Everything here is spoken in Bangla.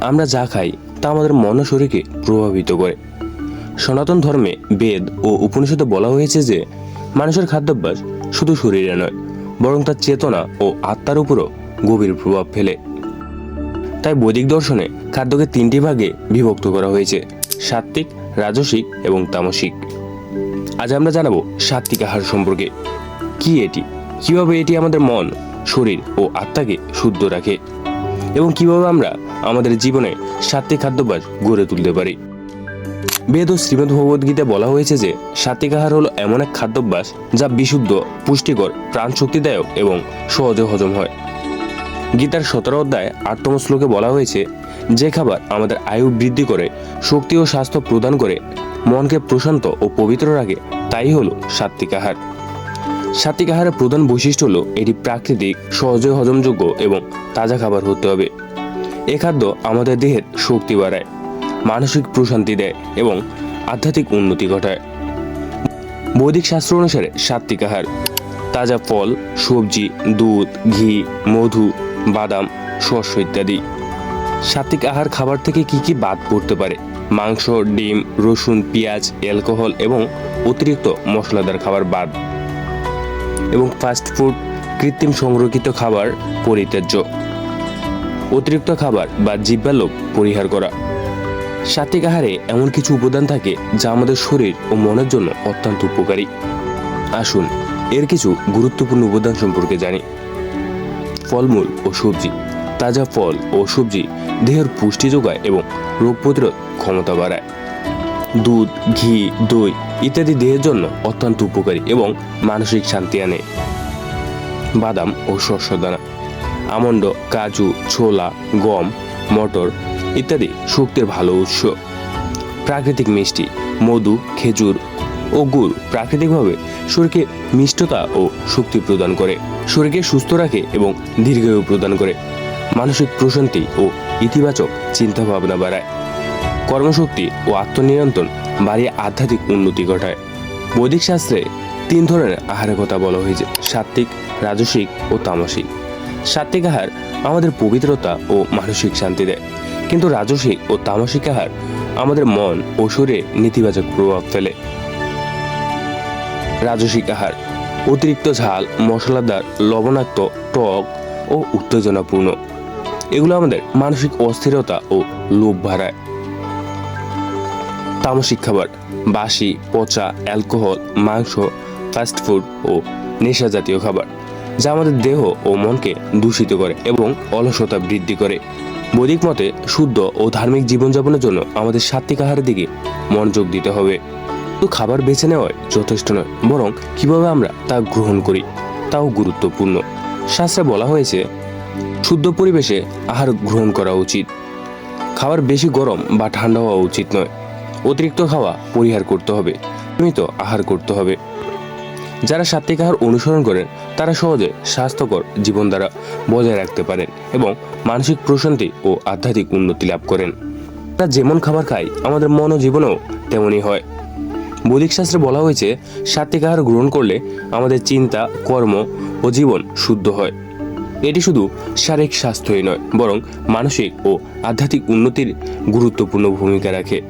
আমরা যা খাই তা আমাদের মন শরীরকে প্রভাবিত করে। সনাতন ধর্মে বেদ ও উপনিষদে বলা হয়েছে যে, মানুষের খাদ্যাভ্যাস শুধু শরীরে নয়, বরং তার চেতনা ও আত্মার উপরও গভীর প্রভাব ফেলে। তাই বৈদিক দর্শনে খাদ্যকে তিনটি ভাগে বিভক্ত করা হয়েছে, সাত্ত্বিক, রাজসিক এবং তামসিক। আজ আমরা জানাব সাত্ত্বিক আহার সম্পর্কে। কি এটি? কীভাবে এটি আমাদের মন, শরীর ও আত্মাকে শুদ্ধ রাখে? এবং কীভাবে আমরা আমাদের জীবনে সাত্ত্বিক খাদ্যাভ্যাস গড়ে তুলতে পারি। বেদ ও শ্রীমদ ভগবদ্গীতা বলা হয়েছে যে সাত্ত্বিক আহার হলো এমন এক খাদ্যাভ্যাস যা বিশুদ্ধ, পুষ্টিকর প্রাণ শক্তিদায়ক এবং সহজে হজম হয়। গীতার সতেরো অধ্যায় আটতম শ্লোকে বলা হয়েছে, যে খাবার আমাদের আয়ু বৃদ্ধি করে, শক্তি ও স্বাস্থ্য প্রদান করে, মনকে প্রশান্ত ও পবিত্র রাখে, তাই হলো সাত্বিক আহার। সাত্বিক আহারের প্রধান বৈশিষ্ট্য হলো এটি প্রাকৃতিক, সহজে হজমযোগ্য এবং তাজা খাবার হতে হবে। এ খাদ্য আমাদের দেহের শক্তি বাড়ায়, মানসিক প্রশান্তি দেয় এবং আধ্যাত্মিক উন্নতি ঘটায়। বৈদিক শাস্ত্র অনুসারে সাত্ত্বিক আহার, তাজা ফল, সবজি, দুধ, ঘি, মধু, বাদাম, শস্য ইত্যাদি। সাত্ত্বিক আহার খাবার থেকে কি কি বাদ পড়তে পারে? মাংস, ডিম, রসুন, পেঁয়াজ, অ্যালকোহল এবং অতিরিক্ত মশলাদার খাবার বাদ। এবং ফাস্ট ফুড কৃত্রিম সংরক্ষিত খাবার পরিত্যাজ্য। অতিরিক্ত খাবার বা জিব্বালোভ পরিহার করা। সাত্বিক আহারে এমন কিছু উপাদান থাকে যা আমাদের শরীর ও মনের জন্য অত্যন্ত উপকারী। আসুন এর কিছু গুরুত্বপূর্ণ উপাদান সম্পর্কে জানি। ফলমূল ও সবজি। তাজা ফল ও সবজি দেহের পুষ্টি যোগায় এবং রোগ প্রতিরোধ ক্ষমতা বাড়ায়। দুধ, ঘি, দই ইত্যাদি দেহের জন্য অত্যন্ত উপকারী এবং মানসিক শান্তি আনে। বাদাম ও শস্যদানা আমন্ড, কাজু, ছোলা, গম, মটর ইত্যাদি শক্তির ভালো উৎস। প্রাকৃতিক মিষ্টি, মধু, খেজুর ও গুড় প্রাকৃতিকভাবে শরীরকে মিষ্টতা ও শক্তি প্রদান করে, শরীরকে সুস্থ রাখে এবং দীর্ঘায়ু প্রদান করে। মানসিক প্রশান্তি ও ইতিবাচক চিন্তাভাবনা বাড়ায়। কর্মশক্তি ও আত্মনিয়ন্ত্রণ বাড়িয়ে আধ্যাত্মিক উন্নতি ঘটায়। বৈদিক শাস্ত্রে তিন ধরনের আহারের কথা বলা হয়েছে, সাত্ত্বিক, রাজসিক ও তামসিক। সাত্ত্বিক আহার আমাদের পবিত্রতা ও মানসিক শান্তি দেয়। কিন্তু রাজসিক ও তামসিক আহার আমাদের মন ও শরীরে নেতিবাচক প্রভাব ফেলে। রাজসিক আহার অতিরিক্ত ঝাল, মশলাদার, লবণাক্ত, টক ও উত্তেজনাপূর্ণ। এগুলো আমাদের মানসিক অস্থিরতা ও লোভ বাড়ায়। তামসিক খাবার বাসি, পচা, অ্যালকোহল, মাংস ফাস্টফুড ও নেশা জাতীয় খাবার। যা আমাদের দেহ ও মনকে দূষিত করে এবং অলসতা বৃদ্ধি করে। বৈদিক মতে শুদ্ধ ও ধার্মিক জীবনযাপনের জন্য আমাদের সাত্বিক আহারের দিকে মনোযোগ দিতে হবে। তো খাবার বেছে নেওয়ায় যথেষ্ট নয়, বরং কীভাবে আমরা তা গ্রহণ করি তাও গুরুত্বপূর্ণ। শাস্ত্রে বলা হয়েছে, শুদ্ধ পরিবেশে আহার গ্রহণ করা উচিত। খাবার বেশি গরম বা ঠান্ডা হওয়া উচিত নয়। অতিরিক্ত খাওয়া পরিহার করতে হবে। নিয়মিত আহার করতে হবে। যারা সাত্বিক আহার অনুসরণ করেন, তারা সহজে স্বাস্থ্যকর জীবন দ্বারা বজায় রাখতে পারেন এবং মানসিক প্রশান্তি ও আধ্যাত্মিক উন্নতি লাভ করেন। তারা যেমন খাবার খায়, আমাদের মন ও জীবনেও তেমনই হয়। বৈদিক শাস্ত্রে বলা হয়েছে, সাত্বিক আহার গ্রহণ করলে আমাদের চিন্তা, কর্ম ও জীবন শুদ্ধ হয়। এটি শুধু শারীরিক স্বাস্থ্যই নয়, বরং মানসিক ও আধ্যাত্মিক উন্নতির গুরুত্বপূর্ণ ভূমিকা রাখে।